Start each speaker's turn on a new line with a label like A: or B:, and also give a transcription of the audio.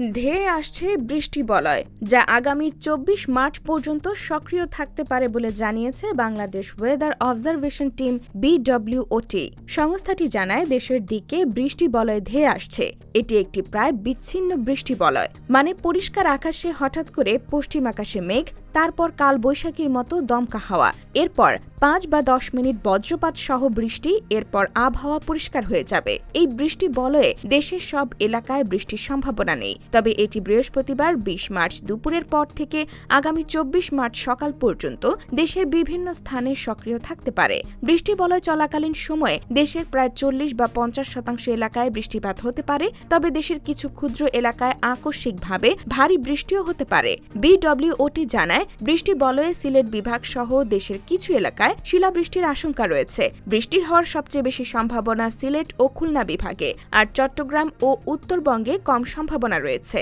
A: ধেয়ে আসছে বৃষ্টি বলয়, যা আগামী চব্বিশ মার্চ পর্যন্ত সক্রিয় থাকতে পারে বলে জানিয়েছে Bangladesh weather observation team BWOT. সংস্থাটি জানায়, দেশের দিকে বৃষ্টি বলয় ধেয়ে আসছে। এটি একটি প্রায় বিচ্ছিন্ন বৃষ্টি বলয় মানে পরিষ্কার আকাশে হঠাৎ করে পশ্চিম আকাশে মেঘ তারপর কাল বৈশাখীর মতো দমকা হাওয়া। এরপর পাঁচ বা দশ মিনিট বজ্রপাত সহ বৃষ্টি, এরপর আবহাওয়া পরিষ্কার হয়ে যাবে। এই বৃষ্টি বলয়ে দেশের সব এলাকায় বৃষ্টির সম্ভাবনা নেই। তবে এটি বৃহস্পতিবার বিশ মার্চ দুপুরের পর থেকে আগামী চব্বিশ মার্চ সকাল পর্যন্ত দেশের বিভিন্ন স্থানে সক্রিয় থাকতে পারে। বৃষ্টি বলয় চলাকালীন সময়ে দেশের প্রায় চল্লিশ বা পঞ্চাশ শতাংশ এলাকায় বৃষ্টিপাত হতে পারে। তবে দেশের কিছু ক্ষুদ্র এলাকায় আকস্মিকভাবে ভারী বৃষ্টিও হতে পারে। বিডব্লিউওটি জানায় বৃষ্টি বলয়ে সিলেট বিভাগ সহ দেশের কিছু এলাকায় শিলাবৃষ্টির আশঙ্কা রয়েছে। বৃষ্টি হওয়ার সবচেয়ে বেশি সম্ভাবনা সিলেট ও খুলনা বিভাগে, আর চট্টগ্রাম ও উত্তরবঙ্গে কম সম্ভাবনা রয়েছে।